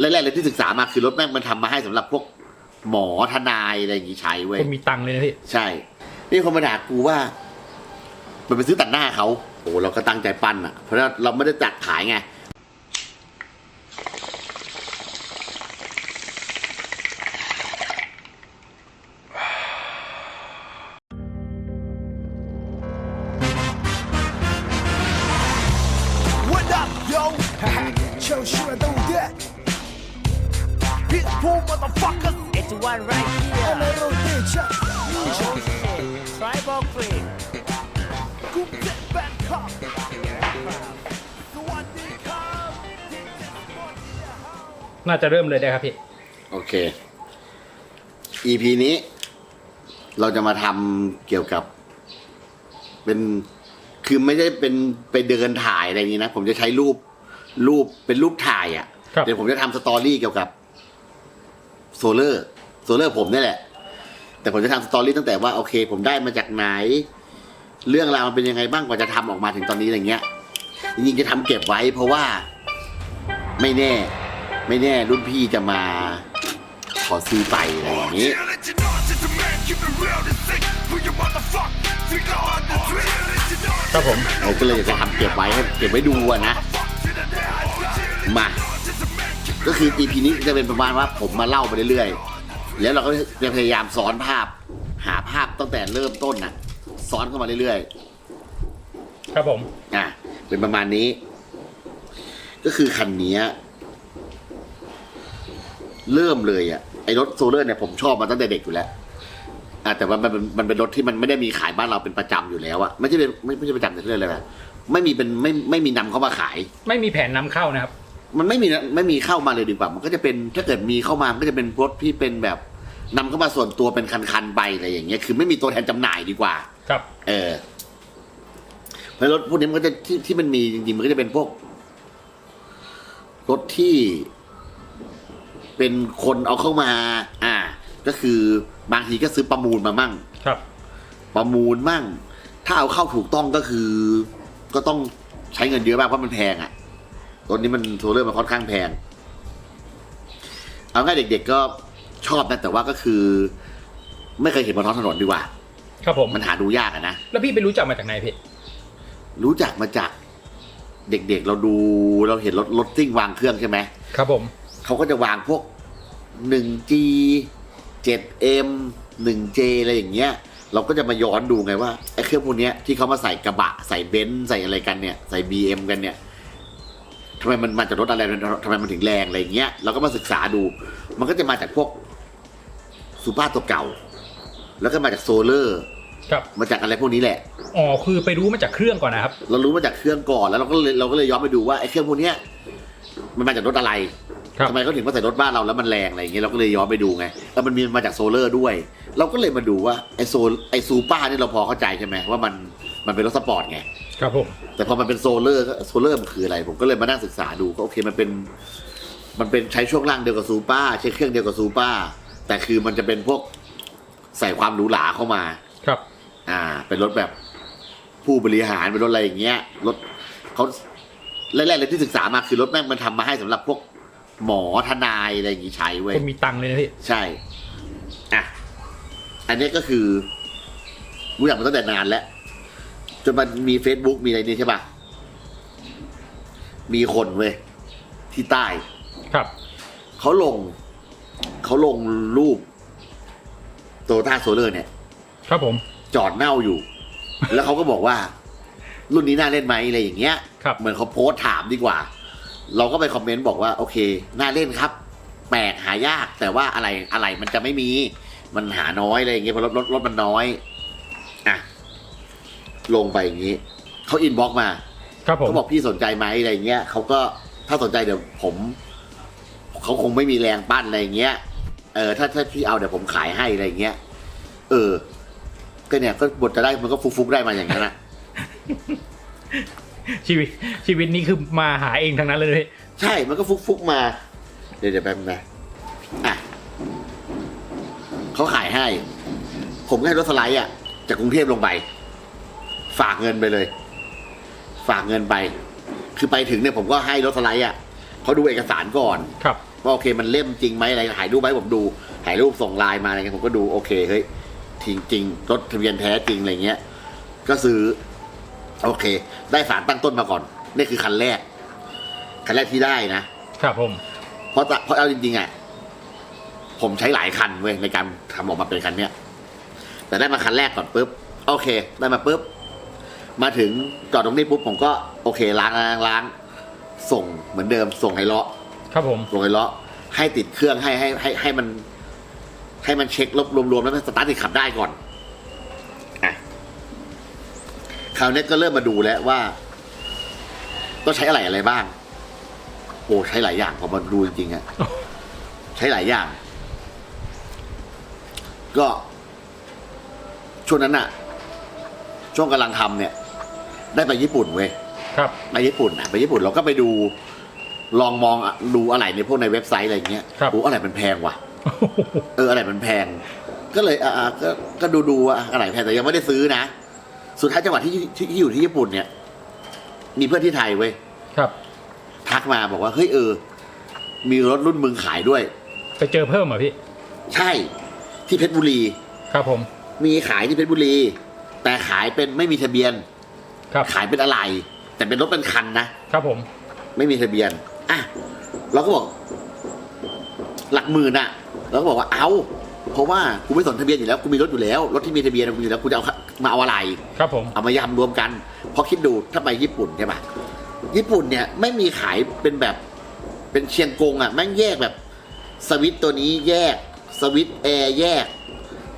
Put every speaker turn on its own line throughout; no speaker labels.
แรกๆเลยที่ศึกษามาคือรถแม่งมันทำมาให้สำหรับพวกหมอทนายอะไรอย่างงี้ใช้เว้ย
คนมีตังค์เลยนะพี่
ใช่ นี่คนมาด่ากูว่า มันไปซื้อตัดหน้าเขา โอ้เราก็ตั้งใจปั้นอะ เพราะว่าเราไม่ได้จัดขายไง
น่าจะเริ่มเลยได้ครับพี่
โอเค EP นี้ เราจะมาทำเกี่ยวกับ เป็นคือไม่ได้เป็นไปเดินถ่ายอะไรอย่างนี้นะ ผมจะใช้รูปรูปเป็นรูปถ่ายอะ่ะ
ครับ
เดี๋ยวผมจะทำสตอรี่เกี่ยวกับโซเลอร์โซเลอร์ผมนี่แหละ แต่ผมจะทำสตอรี่ตั้งแต่ว่าโอเค ผมได้มาจากไหน เรื่องราวมันเป็นยังไงบ้างกว่าจะทำออกมาถึงตอนนี้อะไรเงี้ยจริงๆจะทำเก็บไว้ เพราะว่าไม่แน่ ไม่แน่รุ่นพี่จะมาขอซื้อไปอะไรอย่างนี้
Let you know, just a man, keep it real and sick. For your motherfucker, figure on the drill. Let you know,
ครับผม
ผมก็เลยอยากจะทำเก็บไว้ให้เก็บไว้ดูอะนะมาก็คือ EP นี้จะเป็นประมาณว่าผมมาเล่าไปเรื่อยๆ แล้วเราก็จะพยายามซ้อนภาพ หาภาพตั้งแต่เริ่มต้นน่ะ ซ้อนเข้ามาเรื่อย
ครับผม
ๆอะเป็นประมาณนี้ ก็คือคันเนี้ยเริ่มเลยอะไอ้รถโซเลอร์เนี่ยผมชอบมาตั้งแต่เด็กอยู่แล้วอะแต่ว่ามันมันมันเป็นรถที่มันไม่ได้มีขายบ้านเราเป็นประจำอยู่แล้วอะไม่ใช่เป็นไม่ไม่ใช่ประจำแต่เรื่องอะไรนะไม่มีเป็นไม่ไม่มีนำเข้ามาขาย
ไม่มีแผนนำเข้านะครับ
มันไม่มีนะไม่มีเข้ามาเลยดีกว่า มันก็จะเป็นถ้าเกิดมีเข้ามามันก็จะเป็นรถที่เป็นแบบนำเข้ามาส่วนตัวเป็นคันๆไปอะไรอย่างเงี้ยคือไม่มีตัวแทนจำหน่ายดีกว่า
ครับ
เออเพราะรถพวกนี้มันก็จะที่ที่มันมีจริงๆมันก็จะเป็นพวกรถที่เป็นคนเอาเข้ามา อ่า ก็คือบางทีก็ซื้อประมูลมามั่ง
ครับ
ประมูลมั่ง ถ้าเอาเข้าถูกต้องก็คือ ก็ต้องใช้เงินเยอะมากเพราะมันแพงอะ่ะตัวนี้มันโซเลอร์มันค่อนข้างแพง เอาง่ายเด็กๆก็ชอบนะแต่ว่าก็คือ ไม่เคยเห็นบนท้องถนนดีกว่า
ครับผม
มันหาดูยากอะนะ
แล้วพี่ไปรู้จักมาจากไหนพี่
รู้จักมาจากเด็กๆ เราดูเราเห็นรถรถซิ่งวางเครื่องใช่ไหม
ครับผม
เขาก็จะวางพวก 1G 7M 1J อะไรอย่างเงี้ย เราก็จะมาย้อนดูไงว่าไอ้เครื่องพวกเนี้ยที่เขามาใส่กระบะใส่เบนซ์ใส่อะไรกันเนี่ย ใส่ BM กันเนี่ยทำไมมันมาจากรถอะไรทำไมมันถึงแรงอะไรอย่างเงี้ย เราก็มาศึกษาดู มันก็จะมาจากพวกซูเปอร์ตัวเก่า แล้วก็มาจากโซเลอร์
ครับ
มาจากอะไรพวกนี้แหละ
อ๋อคือไปรู้มาจากเครื่องก่อนนะครับ
เรารู้มาจากเครื่องก่อนแล้วเราก็เลยเราก็เลยย้อนไปดูว่าไอ้เครื่องพวกเนี้ยมันมาจากรถอะไร
ครับ
ทำไมเขาถึงมาใส่รถบ้านเราแล้วมันแรงอะไรอย่างเงี้ยเราก็เลยย้อนไปดูไงแล้วมันมีมาจากโซเลอร์ด้วย เราก็เลยมาดูว่าไอ้โซไอ้ซูป้านี่เราพอเข้าใจใช่ไหมว่ามันมันเป็นรถสปอร์ตไง
ครับผม
แต่พอมันเป็นโซเลอร์โซเลอร์มันคืออะไร ผมก็เลยมานั่งศึกษาดูก็โอเคมันเป็น มันเป็นใช้ช่วงล่างเดียวกับซูป้าใช้เครื่องเดียวกับซูป้าแต่คือมันจะเป็นพวกใส่ความหรูหราเข้ามา
ครับ
อ่า เป็นรถแบบผู้บริหารเป็นรถอะไรอย่างเงี้ยรถเขาแรกๆเลยที่ศึกษามาคือรถแม่งมันทำมาให้สำหรับพวกหมอทนายอะไรอย่างงี้ใช้เว้ย
คนมีตังค์เลยนะพี่
ใช่ อะ อันนี้ก็คือรู้จักมาตั้งแต่นานแล้ว จนมันมี Facebook มีอะไรนี่ใช่ปะมีคนเว้ยที่ใต้
ครับ
เขาลง เขาลงรูปโตโยต้าโซเลอร์เนี่ย
ครับผม
จอดเน่าอยู่ แล้วเขาก็บอกว่า รุ่นนี้น่าเล่นไหมอะไรอย่างเงี้ย
ครับ
เหมือนเขาโพสต์ถามดีกว่า เราก็ไปคอมเมนต์บอกว่าโอเค น่าเล่นครับ แปลกหายาก แต่ว่าอะไรอะไรมันจะไม่มี มันหาน้อยอะไรอย่างเงี้ยเพราะรถรถรถมันน้อย อะ ลงไปอย่างงี้ เขาอินบ็อกมา
ครับผม
เขาบอกพี่สนใจไหมอะไรอย่างเงี้ยเขาก็ถ้าสนใจเดี๋ยวผมเขาคงไม่มีแรงปั้นอะไรอย่างเงี้ย เออถ้าถ้าพี่เอาเดี๋ยวผมขายให้อะไรอย่างเงี้ย เออ ก็เนี่ยก็บทจะได้มันก็ฟุกๆได้มาอย่างนั้นนะ
ชีวิตชีวิตนี้คือมาหาเองทั้งนั้นเลยนะพี่
ใช่มันก็ฟุกๆมา เดี๋ยวเดี๋ยวแป๊บนึงนะอะเขาขายให้ ผมก็ให้รถสไลด์อะจากกรุงเทพลงไป ฝากเงินไปเลย ฝากเงินไป คือไปถึงเนี่ยผมก็ให้รถสไลด์อะเขาดูเอกสารก่อน
ครับ
ว่าโอเคมันเล่มจริงไหมอะไรถ่ายรูปไหมาให้ผมดูถ่ายรูปส่งไลน์มาอะไรเงี้ยผมก็ดูโอเคเฮ้ย จริงจริงรถทะเบียนแท้จริงอะไรเงี้ย ก็ซื้อ โอเค ได้สารตั้งต้นมาก่อน นี่คือคันแรก คันแรกที่ได้นะ
ครับผม
เพราะตะเพราะเอาจริงๆอะผมใช้หลายคันเว้ยในการทำออกมาเป็นคันเนี้ย แต่ได้มาคันแรกก่อนปุ๊บโอเค ได้มาปุ๊บมาถึงจอดตรงนี้ปุ๊บผมก็โอเคล้างล้างล้างส่งเหมือนเดิมส่งให้เลาะ
ครับผม
ส่งให้เลาะให้ติดเครื่องให้ให้ให้ให้มัน ให้มันเช็คลบรวมๆแล้วมันสตาร์ทติดขับได้ก่อนอะคราวนี้ก็เริ่มมาดูแล้วว่าต้องใช้อะไรอะไรบ้าง โอ้ใช้หลายอย่างพอมาดูจริงๆอะใช้หลายอย่าง ก็ช่วงนั้นอะช่วงกำลังทำเนี่ย ได้ไปญี่ปุ่นเว้ย
ครับ
ไปญี่ปุ่นอะไปญี่ปุ่นเราก็ไปดู ลองมองอะดูอะไรในพวกในเว็บไซต์อะไรเงี้ย
ครับ
โอ้อะไรมันแพงว่ะ เอออะไรมันแพง ก็เลยอ่าก็ก็ดูดูว่าอะไรแพงแต่ยังไม่ได้ซื้อนะ สุดท้ายจังหวัดที่ที่ที่อยู่ที่ญี่ปุ่นเนี่ย มีเพื่อนที่ไทยเว้ย
ครับ
ทักมาบอกว่าเฮ้ยเออ มีรถรุ่นมึงขายด้วย
ไปเจอเพิ่มเหรอพี่
ใช่ที่เพชรบุรี
ครับผม
มีขายที่เพชรบุรี แต่ขายเป็นไม่มีทะเบียน
ครับ
ขายเป็นอะไร แต่เป็นรถเป็นคันนะ
ครับผม
ไม่มีทะเบียนอะเราก็บอก หลักหมื่นอะ เราก็บอกว่าเอาเพราะว่ากูไม่สนทะเบียนอยู่แล้วกูมีรถอยู่แล้วรถที่มีทะเบียนกูมีอยู่แล้วกูจะเอามาเอาอะไร
ครับผม
เอามายำรวมกันเพราะคิดดูถ้าไปญี่ปุ่นใช่ปะญี่ปุ่นเนี่ยไม่มีขายเป็นแบบเป็นเชียงกงอะแม่งแยกแบบสวิตช์ตัวนี้แยกสวิตช์แอร์แยก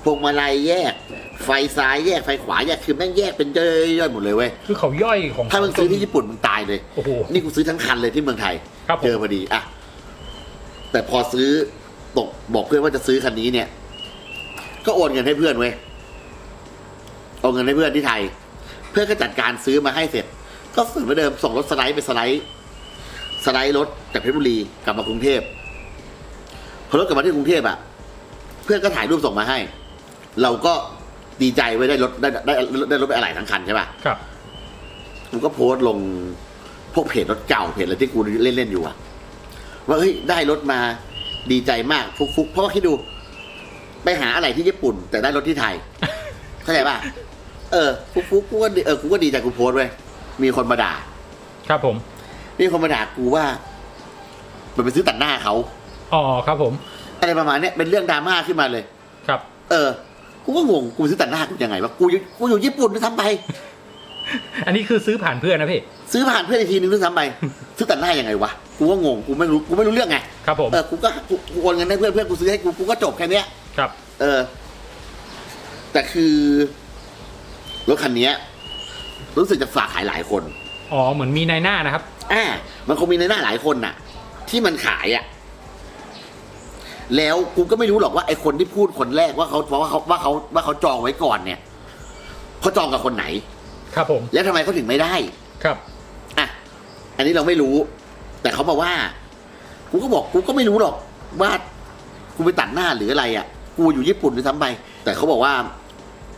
พวงมาลัยแยก ไฟซ้ายแยกไฟขวาแยกคือแม่งแยกเป็นย่อยๆหมดเลยเว้ย
คือเขาย่อยของ
ถ้ามึงซื้อที่ญี่ปุ่นมึงตายเลย
โอ้โห
นี่กูซื้อทั้งคันเลยที่เมืองไทย
ครับผม
เจอพอดีอะแต่พอซื้อ ตกบอกเพื่อนว่าจะซื้อคันนี้เนี่ย ก็โอนเงินให้เพื่อนเว้ยโอนเงินให้เพื่อนที่ไทย เพื่อนก็จัดการซื้อมาให้เสร็จ ก็ฝืนเหมือนเดิมส่งรถสไลด์ไปสไลด์ สไลด์รถจากเพชรบุรีกลับมากรุงเทพพอรถกลับมาที่กรุงเทพอะ เพื่อนก็ถ่ายรูปส่งมาให้ เราก็ดีใจไว้ยได้รถได้ได้ได้รถไปอะไรทั้งคันใช่ป่ะ
ครับ
กูก็โพสต์ลงพวกเพจรถเก่าเพจอะไรที่กูเล่นเล่นๆอยู่อะว่าเฮ้ยได้รถมา ดีใจมากฟุกๆเพราะว่าคิดดู ไปหาอะไรที่ญี่ปุ่น แต่ได้รถที่ไทย เข้าใจป่ะเออฟุกๆกูก็ดีเออกูก็ดีใจกูโพสต์ไว้ยมีคนมาด่า
ครับผม
มีคนมาด่ากูว่ามันไปซื้อตัดหน้าเขา
อ๋อครับผม
อะไรประมาณเนี้ยเป็นเรื่องดราม่าขึ้นมาเลย
ครับ
เออ กูก็งงกูซื้อตัดหน้ากูยังไงวะกูอยู่กูอยู่ญี่ปุ่นด้วยซ้ำไป
อันนี้คือซื้อผ่านเพื่อนนะพี่
ซื้อผ่านเพื่อนอีกทีนึงด้วยซ้ำไป ซื้อตัดหน้ายังไงวะกูก็งงกูไม่รู้กูไม่รู้เรื่องไง
ครับผม
เออกูก็กูกูโอนเงินให้เพื่อนเพื่อนกูซื้อให้กูกูก็จบแค่เนี้ย
ครับ
เออ แต่คือรถคันเนี้ย รู้สึกจะฝากขายหลายคน
อ๋อเหมือนมีนายหน้านะครับ
อ่า มันคงมีในหน้าหลายคนน่ะ ที่มันขายอะ แล้วกูก็ไม่รู้หรอกว่าไอ้คนที่พูดคนแรกว่าเขาว่าเขาว่าเขาว่าเขาจองไว้ก่อนเนี่ยเขาจองกับคนไหน
ครับผม
แล้วทำไมเขาถึงไม่ได้
ครับ
อะ อันนี้เราไม่รู้ แต่เขาบอกว่า กูก็บอกกูก็ไม่รู้หรอกว่ากูไปตัดหน้าหรืออะไรอะ กูอยู่ญี่ปุ่นด้วยซ้ำไป แต่เขาบอกว่า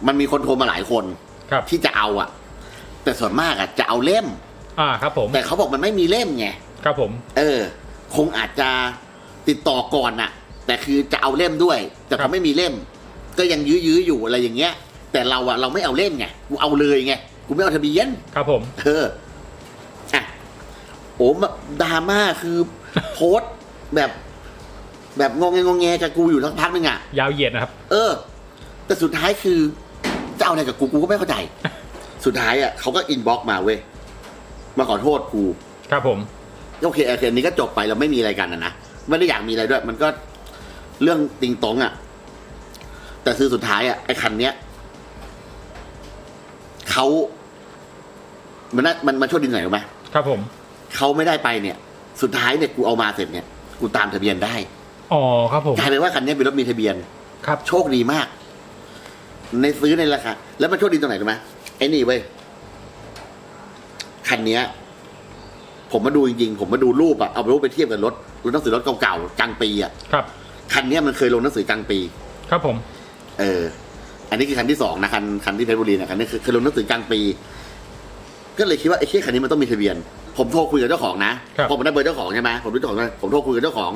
มันมีคนโทรมาหลายคน
ครับ
ที่จะเอาอะ แต่ส่วนมากอะจะเอาเล่ม
อ่าครับผม
แต่เขาบอกมันไม่มีเล่มไง
ครับผม
เออ คงอาจจะติดต่อก่อนน่ะ แต่คือจะเอาเล่มด้วย แต่
ครั
เขา
บ
ไม่มีเล่ม ก็ยังยื้อๆอยู่อะไรอย่างเงี้ย แต่เราอะเราไม่เอาเล่มไงกูเอาเลยไงกูไม่เอาทะเบียน
ครับผม
เอออะโอ้มาดราม่าคือ โพสต์แบบ แบบงงแงงงแงกับกูอยู่สักพักนึงอะ
ยาวเหยียดนะครับ
เออ แต่สุดท้ายคือจะเอาอะไรกับกูกูก็ไม่เข้าใจ สุดท้ายอะเขาก็อินบ็อกซ์มาเว้ย มาขอโทษกู
ครับผม
โอเคโอเคอันนี้ก็จบไปเราไม่มีอะไรกันนะนะไม่ได้อยากมีอะไรด้วย มันก็เรื่องติงตองอะ่ะ แต่คือสุดท้ายอะ่ะไอ้คันเนี้ยเขามันน่ามันมันโชคดีหน่อยรู้ไหม
ครับผม
เขาไม่ได้ไปเนี่ย สุดท้ายเนี่ยกูเอามาเสร็จเนี่ยกูตามทะเบียนได้
อ๋อครับผม
กลายเป็นว่าคันเนี้ยเป็นรถมีทะเบียน
ครับ
โชคดีมาก ในซื้อในราคาแล้วมันโชคดีตรงไหนรู้ไหมไอ้นี่เว้ยคันเนี้ย ผมมาดูจริงๆผมมาดูรูปอะเอารูปไปเทียบกับรถรถหนังสือรถเก่าๆกลางปีอะ
ครับ
คันเนี้ยมันเคยลงหนังสือกลางปี
ครับผม
เออ อันนี้คือคันที่สองนะคันคันที่เพชรบุรีนะคันนี้คือเคยลงหนังสือกลางปี ก็เลยคิดว่าไอ้เคียคันนี้มันต้องมีทะเบียน ผมโทรคุยกับเจ้าของนะครับพอผมได้เบอร์เจ้าของใช่ไหมผมรู้เจ้าของผมโทรคุยกับเจ้าของ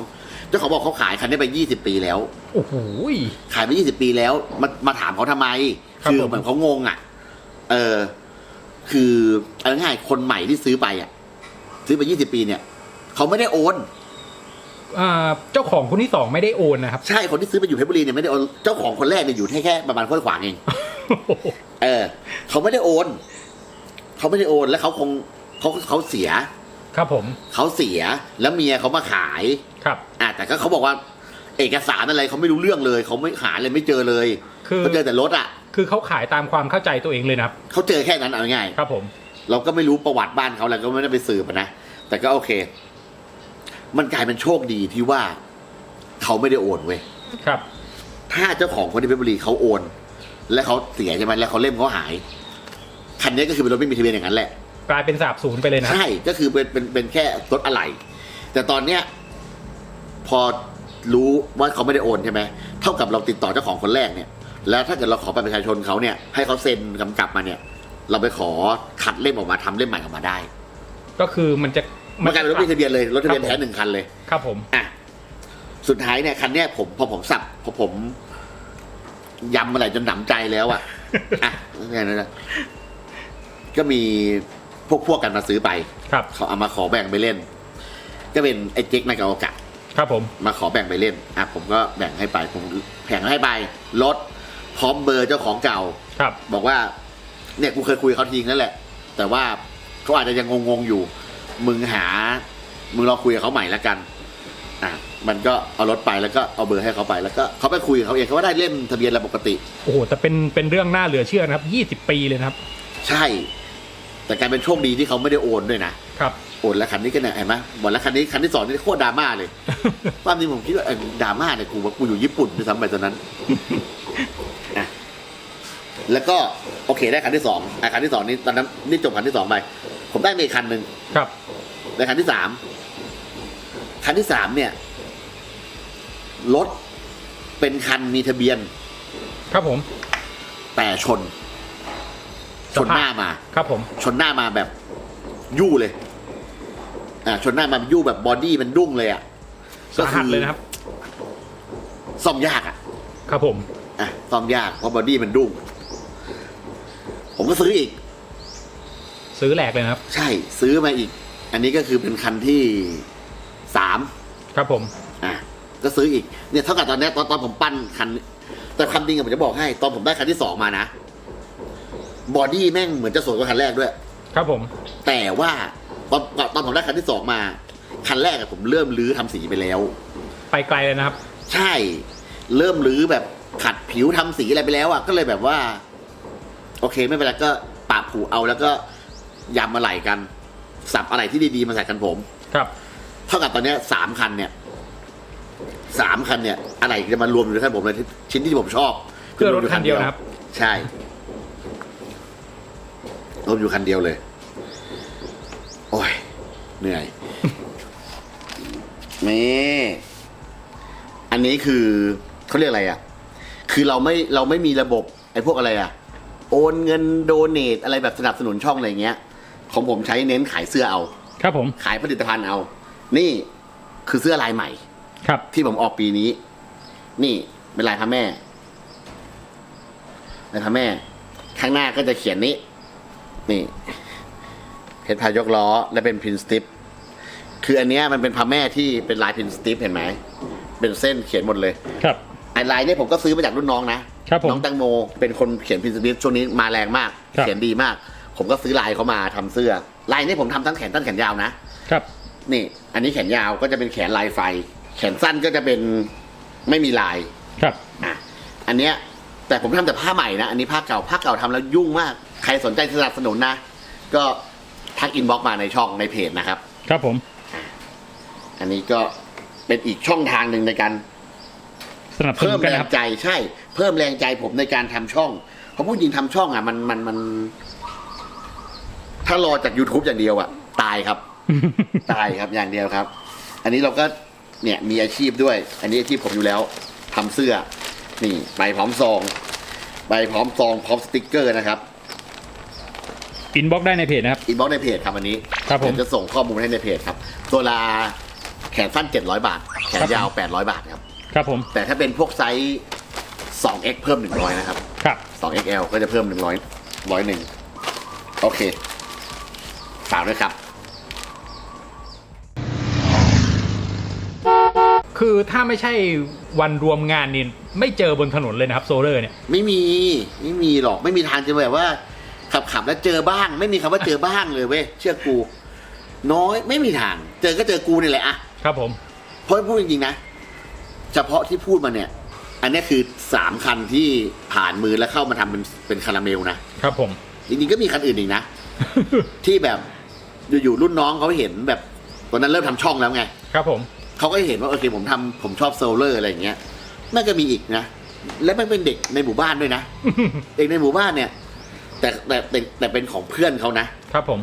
เจ้าของบอกเขาขายคันนี้ไปยี่สิบปีแล้ว
โอ้โห
ขายไปยี่สิบปีแล้วมามาถามเขาทำไม
ครับ
คือ
ผม
เหมือนเขางงอะ เออ คือเอาง่ายๆคนใหม่ที่ซื้อไปอะ ซื้อไปยี่สิบปีเนี่ยเขาไม่ได้โอน
อ่าเจ้าของคนที่สองไม่ได้โอนนะครับ
ใช่คนที่ซื้อไปอยู่เพชรบุรีเนี่ยไม่ได้โอนเจ้าของคนแรกเนี่ยอยู่แค่แค่ประมาณค่อยขวางเอง เออเขาไม่ได้โอน เขาไม่ได้โอน แล้วเขาคง เขาเขาเสีย
ครับผม
เขาเสียแล้วเมียเขามาขาย
ครับ
อะแต่ก็เขาบอกว่า เอกสารอะไรเขาไม่รู้เรื่องเลยเขาไม่หาเลยไม่เจอเลย
คือ
เขาเจอแต่รถอะ
คือเขาขายตามความเข้าใจตัวเองเลยนะครับ
เขาเจอแค่นั้นเอาง่าย
ครับผม
เราก็ไม่รู้ประวัติบ้านเขาอะไรก็ไม่ได้ไปสืบอะนะแต่ก็โอเค มันกลายเป็นโชคดีที่ว่าเขาไม่ได้โอนเว้ย
ครับ
ถ้าเจ้าของคนที่เพชรบุรีเขาโอน และเขาเสียใช่ไหมแล้วเขาเล่มเขาหายคันนี้ก็คือเป็นรถไม่มีทะเบียนอย่างนั้นแหละ
กลายเป็นสาบศูนย์ไปเลยนะ
ใช่ก็คือเป็นเป็นเป็นแค่รถอะไหล่แต่ตอนเนี้ยพอรู้ว่าเขาไม่ได้โอนใช่ไหมเท่ากับเราติดต่อเจ้าของคนแรกเนี่ย แล้วถ้าเกิดเราขอบัตรประชาชนเขาเนี่ยให้เขาเซ็นกำกับมาเนี่ย เราไปขอขัดเล่มออกมาทำเล่มใหม่ออกมาได้
ก็คือมันจะ
มันกลายเป็นรถไม่มีทะเบียนเลยรถทะเบียน
ครับผม
แท้หนึ่งคันเลย
ครับผม
อะสุดท้ายเนี่ยคันเนี้ยผมพอผมสับพอผมยำอะไรจนหนำใจแล้วอะ อะแค่นั้นนะก็มี พวกพวกกันมาซื้อไป
ครับ
เขาเอามาขอแบ่งไปเล่น ก็เป็นไอ้เจ๊กนากาโอกะ
ครับผม
มาขอแบ่งไปเล่นอะผมก็แบ่งให้ไปผมแบ่งให้ไปรถพร้อมเบอร์เจ้าของเก่า
ครับ
บอกว่า เนี่ยกูเคยคุยกับเขาทิ้งนั่นแหละ แต่ว่าเขาอาจจะยังงงๆอยู่ มึงหา มึงลองคุยกับเขาใหม่แล้วกัน อะ มันก็เอารถไปแล้วก็เอาเบอร์ให้เขาไปแล้วก็เขาไปคุยกับเขาเองเขาก็ได้เล่มทะเบียนอะไรปกติ
โอ้โห แต่เป็น เป็นเรื่องน่าเหลือเชื่อนะครับยี่สิบปีเลยนะครับ
ใช่ แต่กลายเป็นโชคดีที่เขาไม่ได้โอนด้วยนะ
ครับ
โอนแล้วคันนี้ก็เนี่ยเห็นไหมบอกแล้วคันนี้คันที่สองนี่โคตรดราม่าเลย ความจริงผมคิดว่าเอ้ยดราม่าเนี่ยกูว่ากูอยู่ญี่ปุ่นด้วยซ้ำไปตอนนั้นอะแล้วก็โอเคได้คันที่สองอะคันที่สองนี่ตอนนั้นนี่จบคันที่สองไปผมได้มาอีกคันหนึ่ง
ครับ
ได้คันที่สามคันที่สามเนี่ยรถเป็นคันมีทะเบียน
ครับผม
แต่ชน ชนหน้ามา
ครับผม
ชนหน้ามาแบบยู่เลย อ่า ชนหน้ามายู่แบบบอดี้มันดุ้งเลยอะ
สาหัสเลยนะครับ
ซ่อมยากอะ
ครับผม
อะ ซ่อมยากเพราะบอดี้มันดุ้ง ผมก็ซื้ออีก
ซื้อแหลกเลยนะครับ
ใช่ ซื้อมาอีก อันนี้ก็คือเป็นคันที่สาม
ครับผม
อะ ก็ซื้ออีก เนี่ยเท่ากับตอนเนี้ยตอนตอนผมปั้นคัน แต่คำจริงอะผมจะบอกให้ ตอนผมได้คันที่สองมานะ บอดี้แม่งเหมือนจะสวยกว่าคันแรกด้วย
ครับผม
แต่ว่าตอนตอนผมได้คันที่สองมา คันแรกอะผมเริ่มรื้อทำสีไปแล้ว
ไปไกลเลยนะครับ
ใช่ เริ่มรื้อแบบขัดผิวทำสีอะไรไปแล้วอะก็เลยแบบว่า โอเคไม่เป็นไรก็ปะผูเอาแล้วก็ยำมาไหลกัน สับอะไรที่ดีๆมาใส่กันผม
ครับ
เท่ากับตอนเนี้ยสามคันเนี่ยสามคันเนี่ย อะไรจะมารวมอยู่ในคันผมเลยที่ชิ้นที่ผมชอบ
เพื่อรถคันเดียวนะครับ
ใช่ รวมอยู่คันเดียวเลย โอ้ย เหนื่อย นี่อันนี้คือเขาเรียกอะไรอะ คือเราไม่เราไม่มีระบบ ไอ้พวกอะไรอะ โอนเงินโดเนทอะไรแบบสนับสนุนช่องอะไรเงี้ย ของผมใช้เน้นขายเสื้อเอา
ครับผม
ขายผลิตภัณฑ์เอา นี่คือเสื้อลายใหม่
ครับ
ที่ผมออกปีนี้ นี่เป็นลายพระแม่ลายพระแม่ ข้างหน้าก็จะเขียนนี้ นี่เพชรพายกล้อ และเป็นพินสติปคืออันเนี้ยมันเป็นพระแม่ที่เป็นลายพินสติปเห็นไหม เป็นเส้นเขียนหมดเลย
ครับ
ไอ้ลายเนี้ยผมก็ซื้อมาจากรุ่นน้องนะครับ
ผม
น้องแตังโม เป็นคนเขียนพินสติปช่วงนี้มาแรงมาก
ครับ
เขียนดีมาก ผมก็ซื้อลายเขามาทำเสื้อ ลายนี้ผมทำทั้งแขนตั้นแขนยาวนะ
ครับ
นี่ อันนี้แขนยาวก็จะเป็นแขนลายไฟ แขนสั้นก็จะเป็นไม่มีลาย
ครับ
อะ อันเนี้ยแต่ผมทำแต่ผ้าใหม่นะ อันนี้ผ้าเก่าผ้าเก่าทำแล้วยุ่งมาก ใครสนใจสนับสนุนนะ ก็ทักอินบ็อกมาในช่องในเพจนะครับ
ครับผม
อันนี้ก็เป็นอีกช่องทางหนึ่งในการ
สนับสนุ
เพิ่ม
นกัน
แร
นะค
ง
รับ
ใจใช่ เพิ่มแรงใจผมในการทำช่อง เพราะผู้ยิงทำช่องอะมันมันมัน ถ้ารอจาก YouTube อย่างเดียวอะ ตายครับ ตายครับอย่างเดียวครับ อันนี้เราก็เนี่ยมีอาชีพด้วย อันนี้อาชีพผมอยู่แล้วทำเสื้อ นี่ใบพร้อมซองใบพร้อมซองพร้อมสติกเกอร์นะครับ
อินบ็อกได้ในเพจนะครับ
อินบ็อกในเพจครับอันนี้
ครับผม
เดี๋ยวจะส่งข้อมูลให้ในเพจครับ ตัวละแขนสั้น 700 บาท แขนยาว 800 บาทครับ
ครับผม
แต่ถ้าเป็นพวกไซส์ 2x เพิ่ม 100 นะครับ
ครับ
2xl ก็จะเพิ่ม 100 100หนึ่งโอเคฝากด้วยครับ
คือถ้าไม่ใช่วันรวมงานนี่ไม่เจอบนถนนเลยนะครับโซเลอร์เนี่ย
ไม่มี ไม่มีหรอกไม่มีทางจะแบบว่า ขับขับแล้วเจอบ้าง ไม่มีคำว่าเจอบ้างเลยเว้ยเชื่อกู น้อยไม่มีทาง เจอก็เจอกูนี่แหละอะ
ครับผม
เพราะพูดจริงๆนะเฉพาะที่พูดมาเนี่ย อันเนี้ยคือสามคันที่ผ่านมือแล้วเข้ามาทำเป็นเป็นคาราเมลนะ
ครับผม
จริงๆก็มีคันอื่นอีกนะ ที่แบบอยู่ๆรุ่นน้องเขาเห็นแบบตอนนั้นเริ่มทำช่องแล้วไง
ครับผม
เขาก็เห็นว่าโอเคผมทำผมชอบโซลเลอร์อะไรอย่างเงี้ยแม่งก็มีอีกนะ และมันเป็นเด็กในหมู่บ้านด้วยนะ เด็กในหมู่บ้านเนี่ย แต่แต่แต่แต่เป็นของเพื่อนเขานะ
ครับผม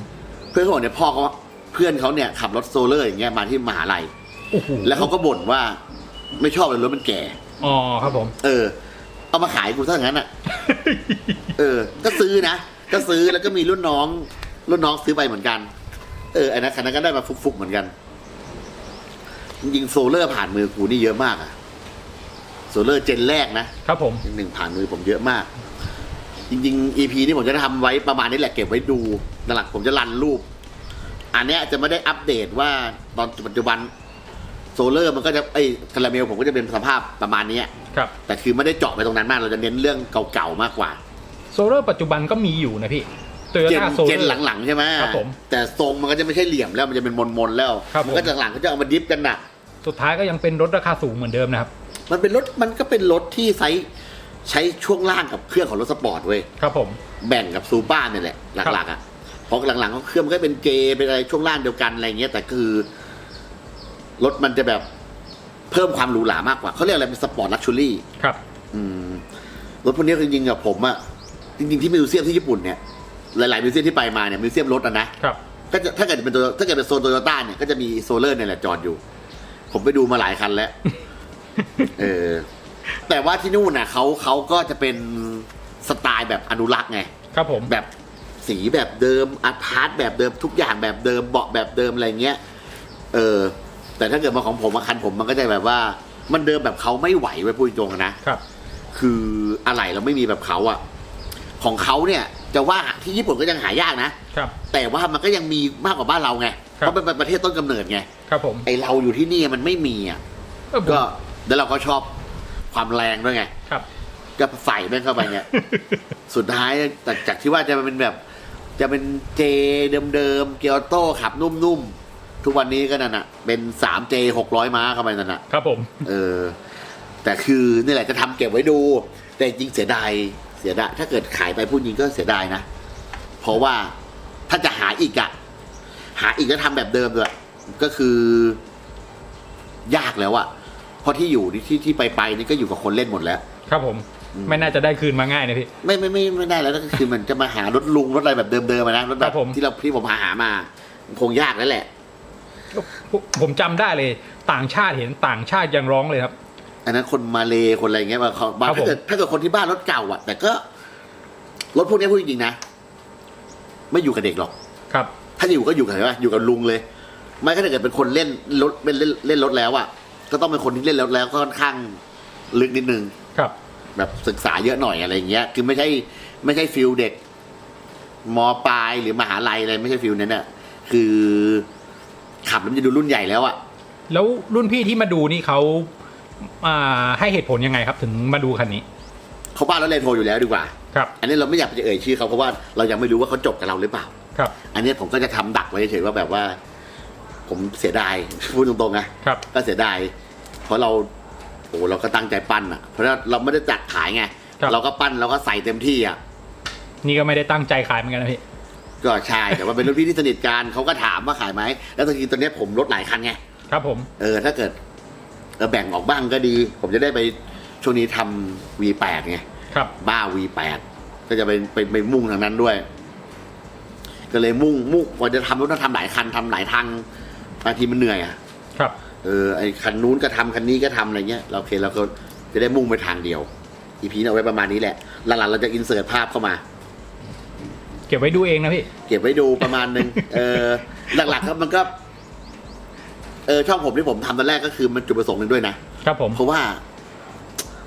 เพื่อนเขาบอกเนี่ยพ่อเขาเพื่อนเขาเนี่ยขับรถโซลเลอร์อย่างเงี้ยมาที่มหาลัย
โอ้โห
แล้วเขาก็บ่นว่า ไม่ชอบเลยรถมันแก่
อ๋อครับผม
เออ เอามาขายกูซะอย่างนั้นอะ เออ ก็ซื้อนะ ก็ซื้อแล้วก็มีรุ่นน้อง รุ่นน้องซื้อไปเหมือนกัน เอออันนั้นคันนั้นก็ได้มาฟุกๆเหมือนกันจริงๆโซลเลอร์ผ่านมือกูนี่เยอะมากอะโซลเลอร์เจนแรกนะครับ
ผม
หนึ่งผ่านมือผมเยอะมาก จริงๆ EP นี่ผมจะทำไว้ประมาณนี้แหละเก็บไว้ดูหลักๆผมจะรันรูป อันเนี้ยจะไม่ได้อัปเดตว่าตอนปัจจุบันโซลเลอร์มันก็จะไอ้คาราเมลผมก็จะเป็นสภาพประมาณเนี้ย
ครับ
แต่คือไม่ได้เจาะไปตรงนั้นมากเราจะเน้นเรื่องเก่าๆมากกว่า
โซเลอร์ปัจจุบันก็มีอยู่นะพี่โตโย
เจน
ต้าโซเล
เจ
อนร์
หลังๆใช่ไหม
ครับผม
แต่ทรงมันก็จะไม่ใช่เหลี่ยมแล้วมันจะเป็นมนๆแล้ว
ครับ
มันก็
ผม
จะหลังๆก็จะเอามาดิฟกันน่ะ
สุดท้ายก็ยังเป็นรถราคาสูงเหมือนเดิมนะครับ
มันเป็นรถมันก็เป็นรถที่ใช้ ใช้ช่วงล่างกับเครื่องของรถสปอร์ตเว้ย
ครับผม
แบ่งกับซูเปอร์เนี่ยแหละหลักๆอะเพราะหลังๆเขาเครื่องมันก็เป็นเจเป็นอะไรช่วงล่างเดียวกันอะไรเงี้ยแต่คือ รถมันจะแบบเพิ่มความหรูหรามากกว่าเขาเรียกอะไรเป็นสปอร์ตลักชัวรี่
ครับ
อืมรถพวกนี้จริงๆกับผมอะจริงๆที่มิวเซียมที่ญี่ปุ่นเนี่ยหลายๆมิวเซียมที่ไปมาเนี่ยมิวเซียมรถอะนะครับ ก็จะถ้าเกิดเป็นตัวถ้าเกิดเป็นโซนโตโยต้าเนี่ยก็จะมีโซเลอร์เนี่ยแหละจอดอยู่ ผมไปดูมาหลายคันแล้ว เออ แต่ว่าที่นู่นน่ะเขาเขาก็จะเป็นสไตล์แบบอนุรักษ์ไง
ครับผม
แบบสีแบบเดิมอาพาร์ตแบบเดิมทุกอย่างแบบเดิมเบาะแบบเดิมอะไรเงี้ย เออ แต่ถ้าเกิดมาของผมมาคันผมมันก็จะแบบว่า มันเดิมแบบเขาไม่ไหวไว้พูดตรงๆนะ
ครับ
คืออะไรเราไม่มีแบบเขาอะของเขาเนี่ยจะว่าที่ญี่ปุ่นก็ยังหายากนะ
ครับ
แต่ว่ามันก็ยังมีมากกว่าบ้านเราไง
ครับ
เพราะเป็นประเทศต้นกำเนิดไง
ครับผม
ไอเราอยู่ที่นี่มันไม่มีอะ
เออผม
ก็แล้วเราก็ชอบ ความแรงด้วยไง
ครับ
ก็ใส่แม่งเข้าไปเนี่ย สุดท้ายจากจากที่ว่าจะเป็นแบบ จะเป็นเจเดิมๆ เกียร์ออโต้ขับนุ่มๆ ทุกวันนี้ก็นั่นอะเป็นสามเจหกร้อยม้าเข้าไปนั่นอะ
ครับผม
เออ แต่คือนี่แหละจะทำเก็บไว้ดู แต่จริงเสียดายเสียดายถ้าเกิดขายไปพูดจริงก็เสียดายนะ เพราะว่าถ้าจะหาอีกอะหาอีกแล้วทำแบบเดิมด้วยก็คือยากแล้วอะ เพราะที่อยู่นี่ที่ที่ไปไปนี่ก็อยู่กับคนเล่นหมดแล้ว
ครับผม
อืม
ไม่น่าจะได้คืนมาง่ายนะพี่
ไม่ไม่ไม่ไม่ได้แล้วก็คือมันจะมาหารถลุงรถอะไรแบบเดิมๆอะนะรถแบ
ครับบผม
ที่เราที่ผมหาหามามันคงยากแล้วแหละ
ผมผมจำได้เลย ต่างชาติเห็นต่างชาติยังร้องเลยครับ
อันนั้นคนมาเลคนอะไรเงี้ยบางเขาบาง
ครับผม
ถ้าเกิดถ้าเกิดคนที่บ้านรถเก่าอะ แต่ก็รถพวกนี้พูดจริงๆนะไม่อยู่กับเด็กหรอก
ครับ
ถ้าอยู่ก็อยู่กับใครวะอยู่กับลุงเลย ไม่ถ้าเกิดเป็นคนเล่นรถเป็นเล่นเล่นรถแล้วอะ ก็ต้องเป็นคนที่เล่นรถแล้วก็ค่อนข้างลึกนิดนึง
ครับ
แบบศึกษาเยอะหน่อยอะไรเงี้ย คือไม่ใช่ไม่ใช่ฟิลเด็กมปลายหรือมหาลัยอะไรไม่ใช่ฟิลนั้นน่ะ คือขับแล้วมันจะดูรุ่นใหญ่แล้วอะ
แล้วรุ่นพี่ที่มาดูนี่เขาอ่าให้เหตุผลยังไงครับ ถึงมาดูคันนี้
เขาบ้านรถเรนโทรอยู่แล้วดีกว่า
ครับ
อันนี้เราไม่อยากจะเอ่ยชื่อเขาเพราะว่าเรายังไม่รู้ว่าเขาจบกับเราหรือเปล่า
ครับ
อันนี้ผมก็จะทำดักไว้เฉยๆว่าแบบว่า ผมเสียดาย พูดตรงๆนะครับ ก็เสียดาย เพราะเราโอ้เราก็ตั้งใจปั้นอะ เพราะว่าเราไม่ได้จัดขายไง
ครับ
เราก็ปั้นเราก็ใส่เต็มที่อะ
นี่ก็ไม่ได้ตั้งใจขายเหมือนกันนะพี่
ก็ใช่ แต่ว่าเป็นรุ่นพี่ที่สนิทกันเขาก็ถามว่าขายไหม แล้วตอนนี้ตอนนี้ผมลดหลายคันไง
ครับผม
เออ ถ้าเกิดเออแบ่งออกบ้างก็ดี ผมจะได้ไปช่วงนี้ทำ V8 ไง
ครับ
บ้า V8 ก็จะไปไปไปมุ่งทางนั้นด้วย ก็เลยมุ่งมุ่งพอจะทำรถต้องทำหลายคันทำหลายทาง บางทีมันเหนื่อยอะ
ครับ
เออไอคันนู้นก็ทำคันนี้ก็ทำอะไรเงี้ยเราโอเคเราก็จะได้มุ่งไปทางเดียวอีพีเอาไว้ประมาณนี้แหละ หลังๆเราจะอินเสิร์ตภาพเข้ามา
เก็บไว้ดูเองนะพี่
เก็บไว้ดูประมาณนึง เออ หลักๆครับมันก็เออช่องผมที่ผมทำตอนแรกก็คือมันจุดประสงค์หนึ่งด้วยนะครับ
ผม
เพราะว่า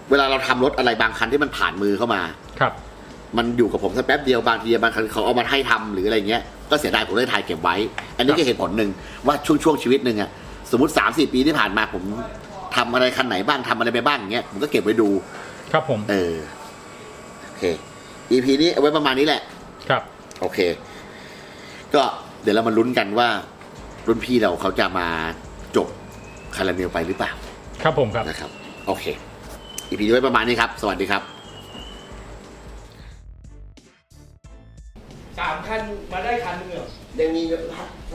เวลาเราทำรถอะไรบางคันที่มันผ่านมือเข้ามา
ครับ
มันอยู่กับผมสักแป๊บเดียวบางทีบางครั้งเขาเอามาให้ทำหรืออะไรเงี้ย ก็เสียดายผมเลยถ่ายเก็บไว้ อันนี้ก็เหตุผลหนึ่งว่าช่วงช่วงชีวิตหนึ่งอะสมมติสามสี่ปีที่ผ่านมาผมทำอะไรคันไหนบ้างทำอะไรไปบ้างอย่างเงี้ยผมก็เก็บไว้ดู
ครับผม
เออโอเค EP นี้เอาไว้ประมาณนี้แหละ
ครับ
โอเค ก็เดี๋ยวเรามาลุ้นกันว่า รุ่นพี่เราเขาจะมาจบคาราเมลไปหรือเปล่า
ครับผมครับ
นะครับ โอเค EP นี้ไว้ประมาณนี้ครับ สวัสดีครับ
มคันมาได้คันหนึงเหรอ
ยังมี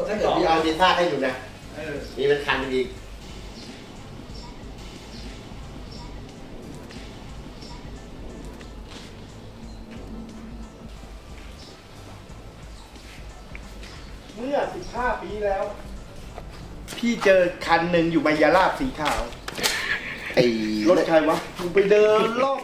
ถ้าเกิดพี่เอาดีซ่าให้อยู่นะ
เออ
มีเป็นคันหนึงอีก
เมื่อ 15 ปีแล้ว พี่เจอคันหนึ่งอยู่มายาลาบสีขาว
ไอ้
รถใครวะมึงไปเดินรอบ